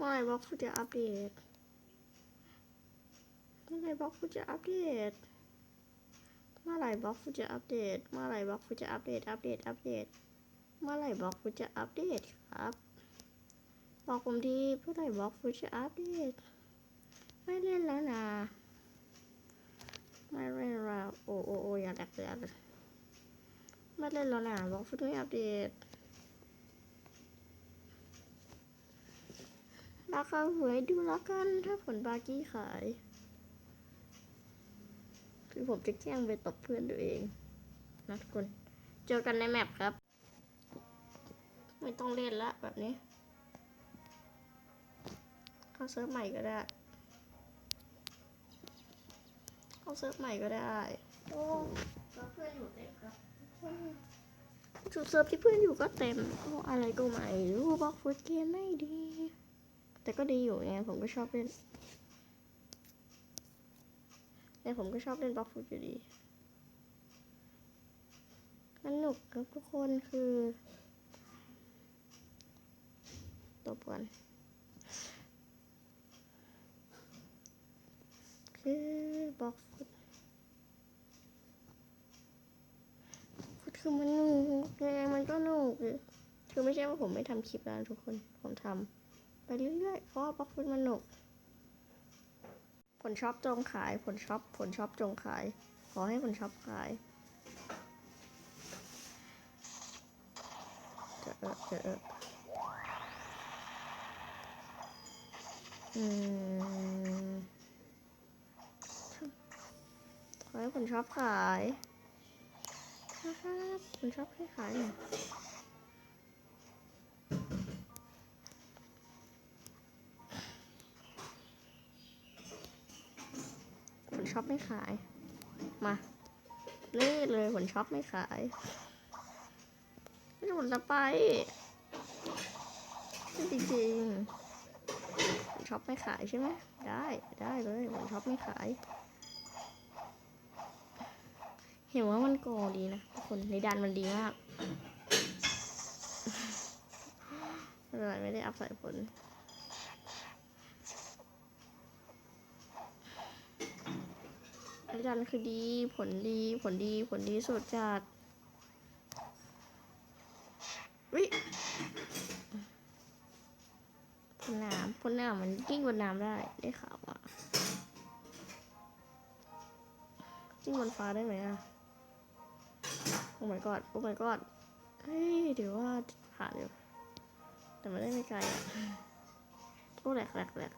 เมื่อไรบล็อกฟูจะอัปเดตเมื่อไหร่บล็อกฟูจะอัปเดต เมื่อไหร่บล็อกฟูจะอัปเดต เมื่อไหร่บล็อกฟูจะอัปเดต อัปเดต อัปเดต เมื่อไหร่บล็อกฟูจะอัปเดตครับ บอกผมดีเมื่อไหร่บล็อกฟูจะอัปเดต ไม่เล่นแล้วนะไม่เล่นแล้วโอ้โอ้โอ้อย่าแหลกเลยอย่าแหลกไม่เล่นแล้วนะบล็อกฟูไม่อัปเดต ราคาหวยดูแล้วกันถ้าผลบาร์กี้ขาย คือผมจะแกล้งไปตบเพื่อนตัวเองนะทุกคน เจอกันในแมปครับ ไม่ต้องเล่นละแบบนี้ เข้าเซิร์ฟใหม่ก็ได้ เข้าเซิร์ฟใหม่ก็ได้โอ้เซิร์ฟเพื่อนอยู่เต็มครับจุดเซิร์ฟที่เพื่อนอยู่ก็เต็มโอ้อะไรก็ไม่รู้บล็อกฟุตเกมไม่ดี แต่ก็ดีอยู่ไงผมก็ชอบเล่นแต่ผมก็ชอบเล่นบล็อกฟุตอยู่ดีสนุกครับทุกคนคือตบกันคือบล็อกฟุตฟุตคือมันหนุกยังไงมันก็หนุกคือไม่ใช่ว่าผมไม่ทำคลิปแล้วทุกคนผมทำ ไปเรื่อยๆเพราะบล็อกฟุตมันหนุก ผลช็อปจงขาย ผลช็อป ผลช็อปจงขาย ขอให้ผลช็อปขายเจอเออเจอเอออืมขอให้ผลช็อปขายครับผลช็อปให้ขายหน่อย ช็อปไม่ขาย มานี่เลยผลช็อปไม่ขายไม่ผลสไปไม่จริงช็อปไม่ขายใช่ไหมได้ได้เลยผลช็อปไม่ขาย เห็นว่ามันโกดีนะทุกคนในดันมันดีมากไม่เป็นไรไม่ได้อัพใส่ผล อาจารย์คือดี ผลดี ผลดี ผลดีสุดจัดวิผลน้ำผลน้ำมันยิ่งบนน้ำได้ ได้ข่าวว่ายิ่งบนฟ้าได้ไหมอะโอ้ my god โอ้ my god เฮ้ยเดี๋ยวว่าผ่านอยู่แต่ไม่ได้ไม่ไกลอะโอ้แหลกแหลกแหลก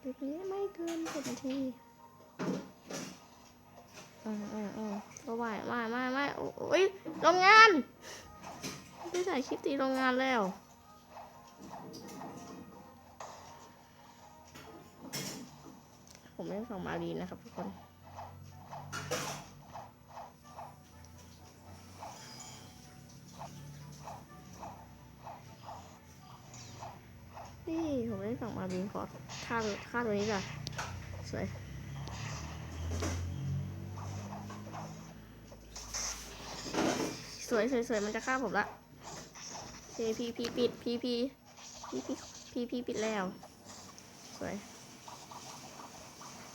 เดี๋ยวนี้ไม่เกินสิบนาที อืมอืมอืมก็ไหวไม่ไม่ไม่โอ้ยโรงงานไม่ถ่ายคลิปตีโรงงานแล้วผมไม่ฟังมารีนะครับทุกคนนี่ผมไม่ได้ฟังมารีขอท่าท่าตัวนี้ก่อนสวย วยสวยสวยมันจะฆ่าผมละเคพีพีปิดพีพีพีพีพีพีปิดแล้ว สวย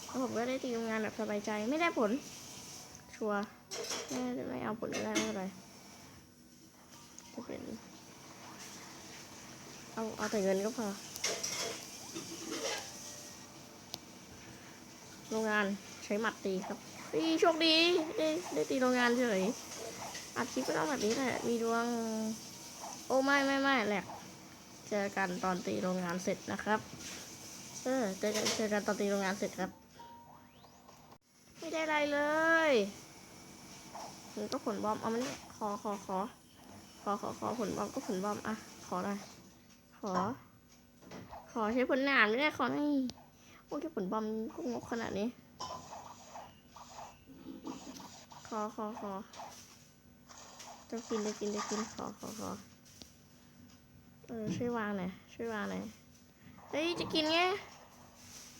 แล้วผมก็ได้ตีโรงงานแบบสบายใจไม่ได้ผล ชัวร์ไม่ไม่เอาผลไม่ได้ไม่เป็นไรจะเป็นเอาเอาแต่เงินก็พอโรงงานใช้หมัดตีครับปีโชคดีได้ได้ตีโรงงานเฉย อัดคลิปก็ต้องแบบนี้แหละ มีดวง โอ้ไม่ไม่ไม่แหลกเจอกันตอนตีโรงงานเสร็จนะครับ เออเจอกันเจอกันตอนตีโรงงานเสร็จครับ ไม่ได้อะไรเลยมันก็ผลบอม เอามันขอขอขอขอขอขอผลบอมก็ผลบอมอะ ขอหน่อยขอ ขอใช้ผลหนามไม่ได้ขอให้โอ้ถ้าผลบอมก็งกขนาดนี้ ขอขอขอ จะกินจะกินจะกินขอขอขอเออช่วยวางหน่อยช่วยวางหน่อยเฮ้ยจะกินไง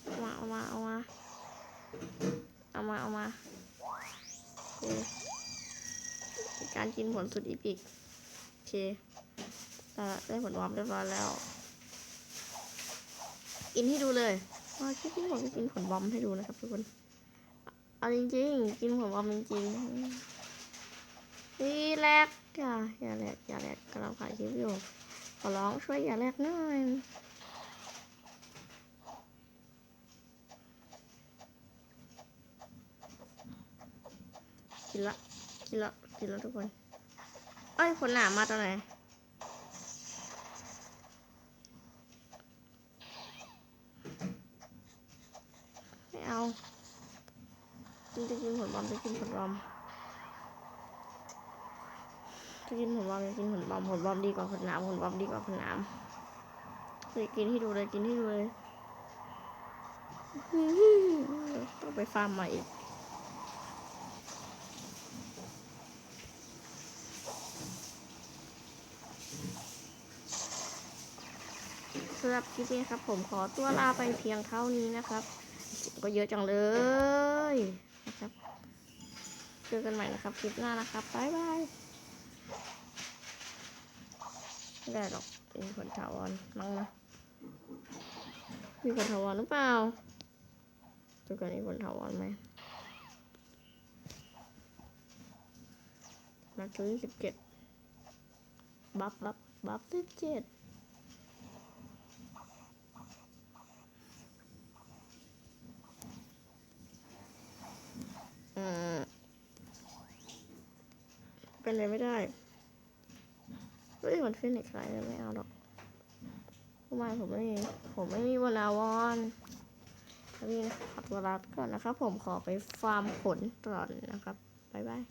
เอามาเอามาเอามาเอามาเอามาโอเคการกินผลสุดอีพิกโอเคได้ละได้ผลวอมเรียบร้อยแล้ว กินให้ดูเลยว่าคลิปนี้ผมจะกินผลบอมให้ดูนะครับทุกคน เอาจริงๆ กินผลบอมจริงๆ นี่แรกอย่าอย่าแรกอย่าแรกกำลังถ่ายคลิปอยู่ขอร้องช่วยอย่าแรกหน่อยกินละกินละกินละทุกคนเอ้ยผลหนามาตอนไหนไม่เอาจะกินผลบอมจะกินผลบอม จะกินผลบอมจะกินผลบอมผลบอมดีกว่าผลน้ำผลบอมดีกว่าผลน้ำเลยกินให้ดูเลยกินให้ดูเลยต้องไปฟาร์มใหม่อีกสำหรับคลิปนี้ครับ ผมขอตัวลาไปเพียงเท่านี้นะครับ ก็เยอะจังเลยนะครับ เจอกันใหม่นะครับ คลิปหน้านะครับ บ๊ายบาย ไม่ได้หรอกมีผลถาวรมั้งนะมีผลถาวรหรือเปล่าดูกันมีผลถาวรไหมนัดที่สิบเจ็ดบัฟบัฟบัฟสิบเจ็ดอืมเป็นเลยไม่ได้ เฮ้ยมันฟินิกไรเลยไม่เอาหรอกทำไมผมไม่มีผมไม่มีวลาวอนนี่นะขอตัวลาไปก่อนนะครับ ผมขอไปฟาร์มผลก่อนนะครับ บ๊ายบาย